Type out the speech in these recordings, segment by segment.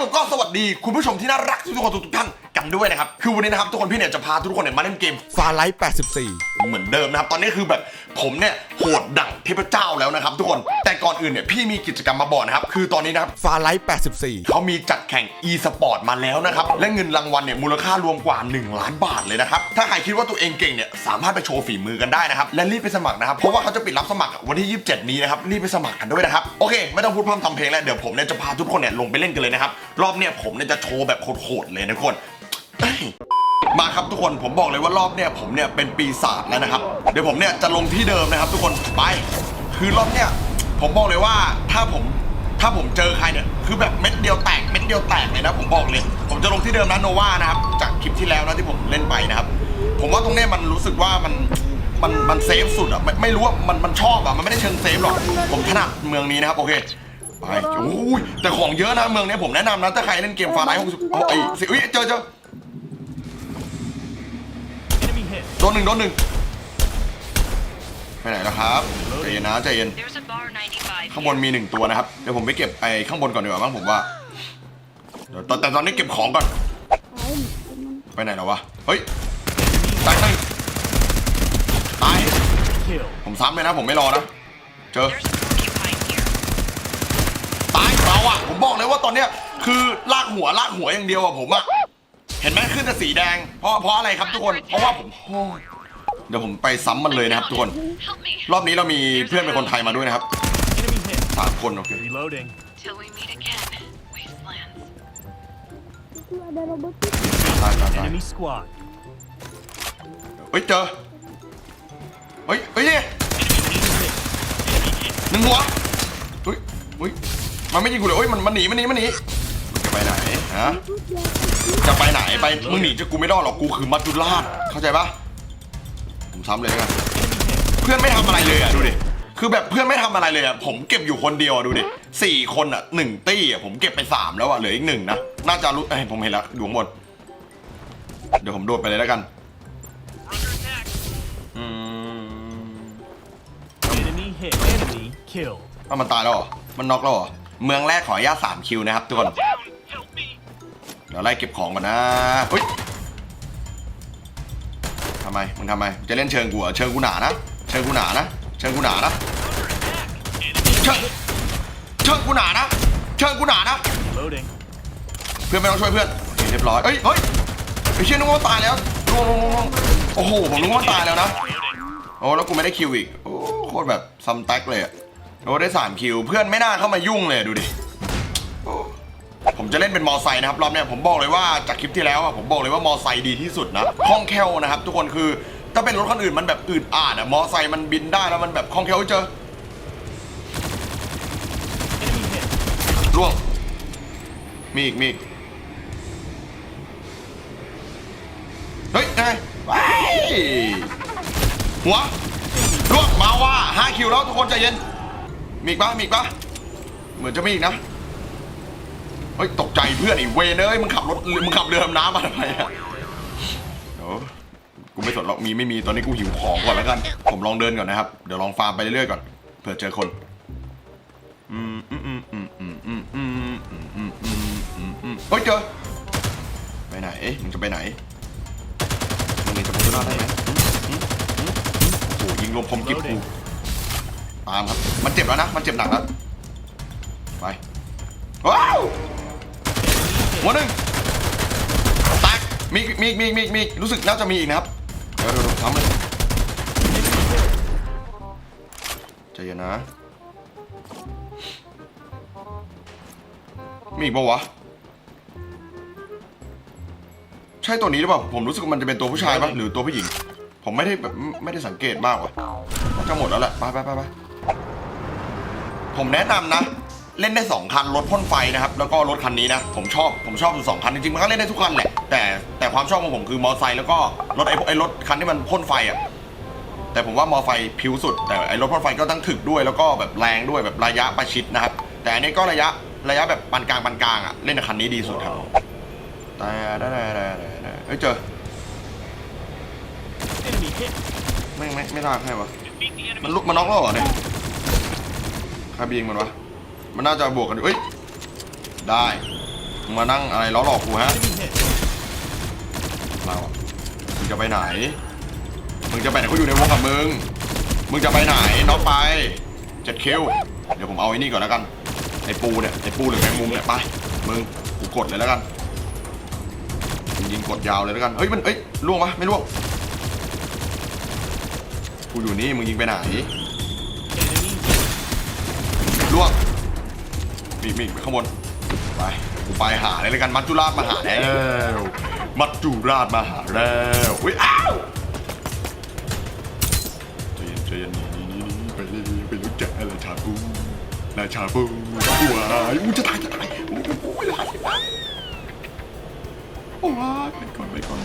ผมก็สวัสดีคุณผู้ชมที่น่ารักทุกคนทุกท่าน กันด้วยนะครับ คือวันนี้นะครับทุกคนพี่เนี่ยจะพาทุกคนเนี่ยมาเล่นเกมฟาไลท์84 เหมือนเดิมนะครับ ตอนนี้คือแบบผมเนี่ยโหดดั่งเทพเจ้าแล้วนะครับ ทุกคน แต่ก่อนอื่นเนี่ยพี่มีกิจกรรมมาบอกนะครับ คือตอนนี้นะครับฟาไลท์84 เขามีจัดแข่ง e-sport มาแล้วนะครับ และเงินรางวัลเนี่ยมูลค่ารวมกว่า 1 ล้านบาทเลยนะครับ ถ้าใครคิดว่าตัวเองเก่งเนี่ยสามารถไปโชว์ฝีมือกันได้นะครับ และรีบไปสมัครนะครับ เพราะว่าเขาจะปิดรับสมัครวันที่ 27 นี้นะครับ รีบไปสมัครกันด้วยนะครับ โอเค ไม่ต้องพูดพร่ำทำเพลงแล้ว เดี๋ยวผมเนี่ยจะพาทุกคนเนี่ยลงไปเล่นกันเลยนะครับ รอบเนี่ยผมเนี่ยจะโชว์แบบโหดๆเลยนะทุกคนเอ้ มาครับทุกคนผมบอกเลยว่ารอบเนี่ยผมเนี่ยเป็นปีศาจแล้วนะครับ เดี๋ยวผมเนี่ยจะลงที่เดิมนะครับ ทุกคนไป คือรอบเนี่ยผมบอกเลยว่าถ้าผมถ้าผมเจอใครเนี่ยคือแบบเม็ดเดียวแตกเม็ดเดียวแตกเลยนะผมบอกเลย ผมจะลงที่เดิมนะโนวานะครับจากคลิปที่แล้วนะที่ผมเล่นไปนะครับ ผมว่าตรงเนี้ยมันรู้สึกว่ามันมันมันเซฟสุดอะไม่ไม่รู้ว่ามันมันชอบอะมันไม่ได้เชิงเซฟหรอกผมถนัดเมืองนี้นะครับโอเคไปโอ้ยแต่ของเยอะนะเมืองเนี้ยผมแนะนำนะถ้าใครเล่นเกมฟาไลท์หกสิบเอ้ยเจอเจอ Enemy hit. โดนหนึ่งโดนหนึ่งไปไหนแล้วครับใจเย็นนะใจเย็น There's a bar 95ข้างบนมีหนึ่งตัวนะครับ เดี๋ยวผมไปเก็บไอ้ข้างบนก่อนดีกว่าบ้างผมว่าเดี๋ยวตอนแต่ตอนนี้เก็บของก่อน ไปไหนแล้ววะ เฮ้ย ตายหนึ่งตาย Kill. ผมซ้ำเลยนะผมไม่รอนะ เจอ There's a porcupine here. ตายเราอะผมบอกเลยว่าตอนเนี้ยคือลากหัวลากหัวอย่างเดียวอะผมอะ เห็นไหมขึ้นแต่สีแดง เพราะเพราะอะไรครับทุกคน เพราะว่าผมโอ้ยเดี๋ยวผมไปซ้ำมันเลยนะครับทุกคน Help me รอบนี้เรามีเพื่อนเป็นคนไทยมาด้วยนะครับ Enemy hit. สามคนโอเค Reloading. till we meet again. Wastelands. ตายตายตาย Enemy squad. เฮ้ยเจอ เฮ้ยเฮ้ยนี่หนึ่งหัวเฮ้ยเฮ้ยมันไม่ยิงกูเลยเฮ้ยมันมันหนีมันหนีมันหนีมึงจะไปไหน ฮะจะไปไหนไปมึงหนีจะกูไม่รอดหรอกกูคือมัจจุราชเข้าใจปะผมซ้ำเลยแล้วกันเพื่อนไม่ทำอะไรเลยอะดูดิคือแบบเพื่อนไม่ทำอะไรเลยอะผมเก็บอยู่คนเดียวอะดูดิสี่คนอะหนึ่งตี้อะผมเก็บไปสามแล้วอะเหลืออีกหนึ่งนะน่าจะรู้เอ้ยผมเห็นแล้วอยู่ข้างบนเดี๋ยวผมโดดไปเลยแล้วกันอืม Enemy hit. Enemy kill. อ้าวมันตายแล้วเหรอมันน็อกแล้วเหรอเมืองแรกขออนุญาตสามคิวนะครับทุกคน เดี๋ยวไล่เก็บของก่อนนะเฮ้ยทำไมมึงทำไมมึงจะเล่นเชิงกูเหรอเชิงกูหนานะ เชิงกูหนานะ เชิงกูหนานะเชิงเชิงกูหนานะ เชิงกูหนานะ Reloading. เพื่อนไม่ต้องช่วยเพื่อนโอเคเรียบร้อยเฮ้ยเฮ้ยไอ้เชี่ยนึกว่าตายแล้วลงลงลงลงโอ้โหผมนึกว่าตายแล้วนะโอ้แล้วกูไม่ได้คิวอีกโอ้โคตรแบบซัมแท็กเลยอะโอ้ได้สามคิวเพื่อนไม่น่าเข้ามายุ่งเลยดูดิโอ้ ผมจะเล่นเป็นมอไซค์นะครับรอบเนี้ยผมบอกเลยว่าจากคลิปที่แล้วอะผมบอกเลยว่ามอไซค์ดีที่สุดนะคล่องแคล่วนะครับทุกคนคือถ้าเป็นรถคันอื่นมันแบบอืดอาดอะมอไซค์มันบินได้แล้วมันแบบคล่องแคล่วเจอ Enemy hit. ล่วงมีอีกมีอีกเฮ้ยไงว้ายหัวล่วงมาว่าห้าคิวแล้วทุกคนใจเย็นมีอีกปะมีอีกปะเหมือนจะมีอีกนะ ฮ้ยตกใจเพื่อนไอ้เวนเอ้ยมึงขับรถมึงขับเรือดำน้ำมาทำไมอะเดี๋ยวกูไม่สนหรอกมีไม่มีตอนนี้กูหิวของก่อนแล้วกัน ผมลองเดินก่อนนะครับ เดี๋ยวลองฟาร์มไปเรื่อยๆก่อนเผื่อเจอคนอืมอืมอืมอืมอืมอืมอืมอืมอืมอืมอืมอืมเฮ้ยเจอไปไหนมึงจะไปไหนมึงนี่จะพูดได้ไหมโอ้โหยิงลมคมกิบกูตามครับ มันเจ็บแล้วนะ มันเจ็บหนักแล้ว ไป ว้าว หัวหนึ่งแตกมีมีมีมีมีรู้สึกน่าจะมีอีกนะครับเดี๋ยวเดี๋ยวเดี๋ยวทำเลยใจเย็นนะ มีอีกปะวะ ใช่ตัวนี้หรือเปล่า ผมรู้สึกว่ามันจะเป็นตัวผู้ชายปะหรือตัวผู้หญิง ผมไม่ได้แบบไม่ได้สังเกตมากว่ะจะหมดแล้วแหละ ไปไปไปไปผมแนะนำนะ เล่นได้สองคันรถพ่นไฟนะครับ แล้วก็รถคันนี้นะ ผมชอบผมชอบอยู่สองคัน จริงๆ มันก็เล่นได้ทุกคันแหละ แต่แต่ความชอบของผมคือมอไซค์แล้วก็รถไอ้ไอ้รถคันที่มันพ่นไฟอะแต่ผมว่ามอไซค์พิวสุด แต่ไอ้รถพ่นไฟก็ตั้งถึกด้วยแล้วก็แบบแรงด้วยแบบระยะประชิดนะครับ แต่อันนี้ก็ระยะระยะแบบปานกลางปานกลางอะเล่นในคันนี้ดีสุดครับแต่ได้ได้ได้ได้เฮ้ยเจอ Enemy hit. ไม่ไม่ไม่ลากให้วะมันลุกมันน็อกแล้วเหรอเนี่ยใครไปยิงมันวะ มันน่าจะบวกกันอยู่เอ้ย ได้มึงมานั่งอะไรล้อหลอกกูฮะเรามึงจะไปไหน มึงจะไปไหนกูอยู่ในวงกับมึง มึงจะไปไหนน็อกไปเจ็ดคิวเดี๋ยวผมเอาไอ้นี่ก่อนแล้วกันไอ้ปูเนี่ยไอ้ปูหรือแมงมุมเนี่ยไปมึงกูกดเลยแล้วกันมึงยิงกดยาวเลยแล้วกันเฮ้ยมันเอ้ยล่วงปะไม่ล่วงกูอยู่นี่มึงยิงไปไหน Enemy hit. ล่วง มีมีข้างบนไปกูไปหาเลยแล้วกันมัจจุราชมาหาแล้วมัจจุราชมาหาแล้วอุ้ยอ้าวใจเย็นใจเย็นนี่นี่นี่ไปเลยไปรู้จักอะไรชาบูราชาบูว้ายอู้จะตายจะตายอู้อู้ไม่ได้โอ้ยไปก่อนไปก่อน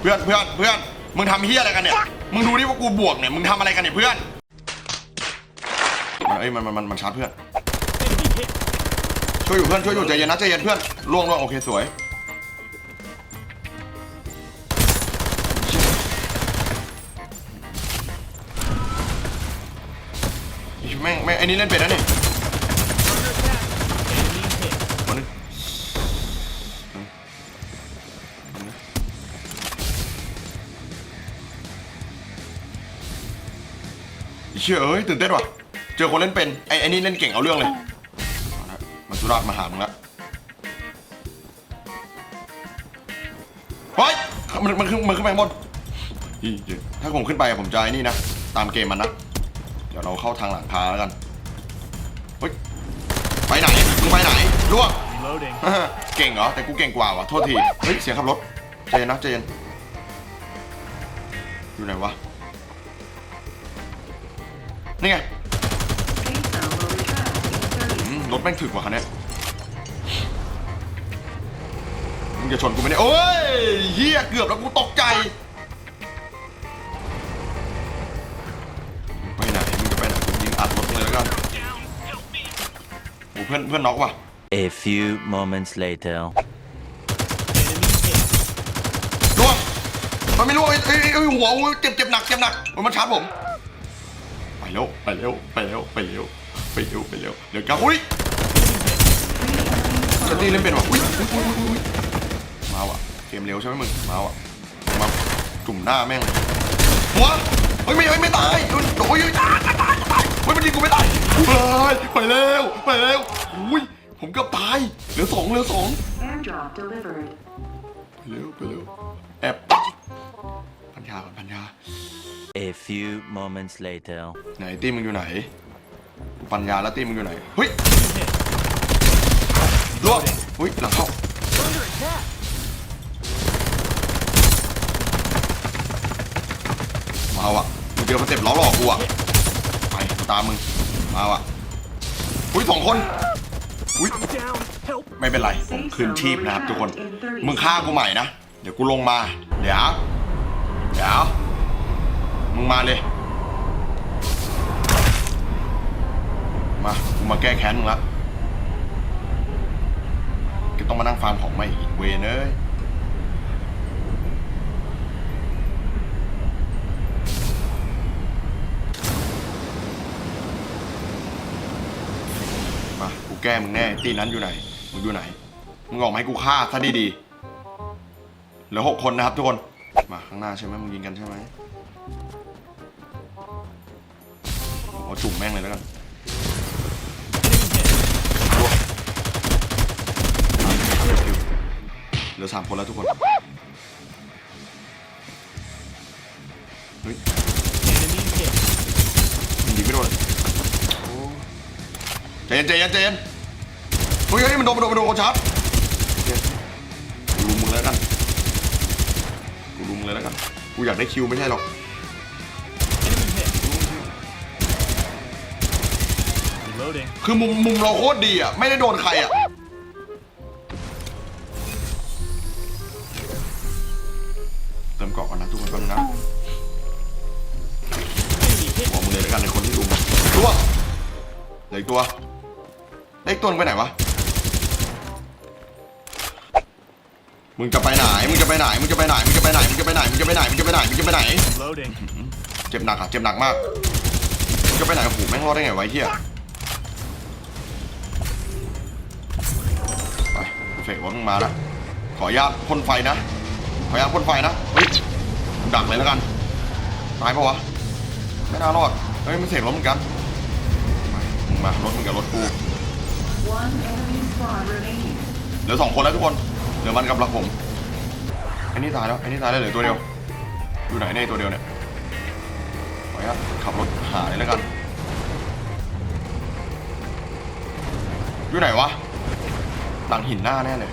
เพื่อนเพื่อนเพื่อนมึงทำเฮียอะไรกันเนี่ย มึงดูดิว่ากูบวกเนี่ย มึงทำอะไรกันเนี่ยเพื่อนมันเอ้ยมันมันมันมันชาร์จเพื่อน Enemy hit. ช่วยอยู่เพื่อนช่วยอยู่ใจเย็นนะใจเย็นเพื่อนล่วงล่วงโอเคสวยแม่งแม่งไอ้นี่เล่นเป็ดนะนี่มาหนึ่งเชื่อเอ้ยตื่นเต้นว่ะ เจอคนเล่นเป็นไอ้ไอ้นี่เล่นเก่งเอาเรื่องเลย ราษฎร์มาหามึงละเฮ้ยมันมันขึ้นมันขึ้นไปข้างบนอีเหี้ยถ้าผมขึ้นไปอะผมจะไอ้นี่นะ ตามเกมมันนะ เดี๋ยวเราเข้าทางหลังคาแล้วกัน เฮ้ย ไปไหนมึงไปไหนล่วง Reloading. เก่งเหรอ แต่กูเก่งกว่าว่ะโทษที เฮ้ย เสียงขับรถใจเย็นนะใจเย็นอยู่ไหนวะ นี่ไง อืมรถแม่งถึกว่ะคันเนี้ย มึงจะชนกูไหมเนี่ยโอ้ยเฮียเกือบแล้วกูตกใจไปไหนมึงจะไปไหนกูยิงอัดรถมึงเลยแล้วกันโอ้เพื่อนเพื่อนน็อกว่ะ A few moments later. Enemy hit. ล่วงมันไม่ล่วงไอ้ไอ้ไอ้หัวกูเจ็บเจ็บหนักเจ็บหนักมันมาชาร์จผม ไปเร็วไปเร็วไปเร็วไปเร็วไปเร็วไปเร็วเดี๋ยวก้าวอุ้ยจะตีเล่นเป็นวะอุ้ยอุ้ยอุ้ยอุ้ยอุ้ย มาว่ะเกมเร็วใช่ไหมมึงมาว่ะมาจุ่มหน้าแม่งเลยหัวเฮ้ยไม่ไม่ไม่ตายโดนโอ้ยตายตายตายตายเฮ้ยมันยิงกูไม่ตายเฮ้ยไปเร็วไปเร็วอุ้ยผมกือบตายเหลือสองเหลือสองไปเร็วไปเร็วแอบปัญญาก่อนปัญญา A few moments later. ไหนตีมึงอยู่ไหนปัญญาแล้วตีมึงอยู่ไหนเฮ้ยลวกเฮ้ยหลังเข้า มาว่ะมึงเจอสเต็ปล้อหลอกกูอะไปตามมึงมาว่ะอุ้ยสองคนอุ้ยไม่เป็นไรผมคืนชีพนะครับทุกคน มึงฆ่ากูใหม่นะ เดี๋ยวกูลงมา เดี๋ยว เดี๋ยว มึงมาเลย มา กูมาแก้แค้นมึงละก็ต้องมานั่งฟาร์มของใหม่อีกเวเอ้ย มากูแก้มึงแน่ตีนั้นอยู่ไหนมึงอยู่ไหนมึงออกมาให้กูฆ่าซะดีๆเหลือหกคนนะครับทุกคนมาข้างหน้าใช่ไหมมึงยิงกันใช่ไหมเอาจุ่มแม่งเลยแล้วกันเหลือสามคนแล้วทุกคนเฮ้ย Enemy hit. มันยิงไม่โดนใจเย็นใจเย็นใจเย็น เฮ้ยเฮ้ยมันโดนมันโดนมันโดนคนชาร์จโอเคกูลุมมึงแล้วกันกูลุมมึงเลยแล้วกันกูอยากได้คิวไม่ใช่หรอก Enemy hit. Reloading. คือมุมมุมเราโคตรดีอะ ไม่ได้โดนใครอะ เติมเกาะก่อนนะทุกคนแป๊บนึงนะ Enemy hit. บอกมึงเลยแล้วกันในคนที่ลุมตัวเหลืออีกตัวได้อีกตัวนึงไปไหนวะ มึงจะไปไหน มึงจะไปไหน มึงจะไปไหน มึงจะไปไหน มึงจะไปไหน มึงจะไปไหน มึงจะไปไหน มึงจะไปไหน Loading. เจ็บหนักอะ เจ็บหนักมาก มึงจะไปไหนโอ้โหแม่งรอดได้ไงวะไอ้เหี้ยไปเฟกรถมึงมาแล้วขออนุญาตพ่นไฟนะ ขออนุญาตพ่นไฟนะเฮ้ยดักเลยแล้วกัน ตายปะวะ ไม่น่ารอด เฮ้ยมันเสกรถเหมือนกันมึงมารถมึงกับรถกู One enemy squad remaining. เหลือสองคนแล้วทุกคน เหลือมันกับหลักผมอ้นี่ตายแล้วอ้นี่ตายแล้วเหลือตัวเดียวอยู่ไหนเนี่ยตัวเดียวเนี่ยขออนุญาตขับรถหาเลยแล้วกันอยู่ไหนวะหลังหินหน้าแน่เลย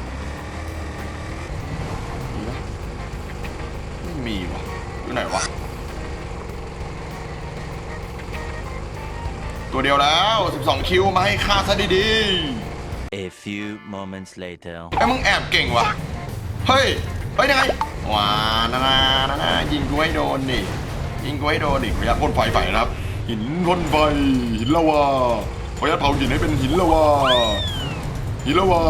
มีปะไม่มีวะอยู่ไหนวะตัวเดียวแล้ว 12 คิวมาให้ฆ่าซะดีๆ A few moments later. ไอ้ยมึงแอบเก่งว่ะ เฮ้ย เฮ้ยยังไงว้านานานานายิงกูให้โดนดิยิงกูให้โดนดิขออนุญาตพ่นไฟใส่นะครับ หินพ่นไฟหินละวาขออนุญาตเผาหินให้เป็นหินละวาหินละวา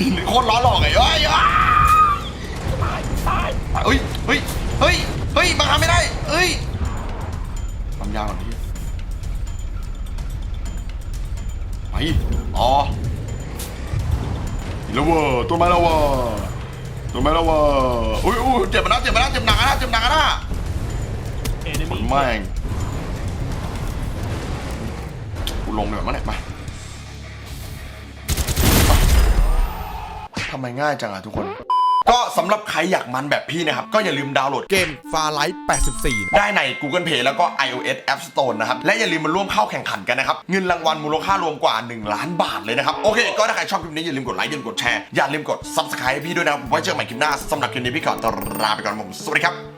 หินโคตรร้อนหลอกไงเอ้ยอ้าตายตายตายเฮ้ยเฮ้ยเฮ้ยเฮ้ยบังคับไม่ได้เฮ้ยความยาวก่อนพี่ไป อ๋อแล้วเวอร์ต้นไม้แล้วเวอร์ต้นไม้แล้วเวอร์อุ้ยอุ้ยเจ็บมาแล้วเจ็บมาแล้วเจ็บหนักนะเจ็บหนักนะ Enemy แม่ hit. งกูลงเดี๋ยวมาเนี่ยมาทำไมง่ายจังอะทุกคน ก็สำหรับใครอยากมันแบบพี่นะครับ ก็อย่าลืมดาวน์โหลดเกมฟาไลท์84 ได้ใน Google Play แล้วก็ iOS App Store นะครับ และอย่าลืมมาร่วมเข้าแข่งขันกันนะครับ เงินรางวัลมูลค่ารวมกว่า 1 ล้านบาทเลยนะครับ โอเค ก็ถ้าใครชอบคลิปนี้อย่าลืมกดไลค์อย่าลืมกดแชร์ อย่าลืมกด Subscribe ให้พี่ด้วยนะไว้เจอกันใหม่คลิปหน้าสำหรับคลิปนี้พี่ขอตัวลาไปก่อนผมสวัสดีครับ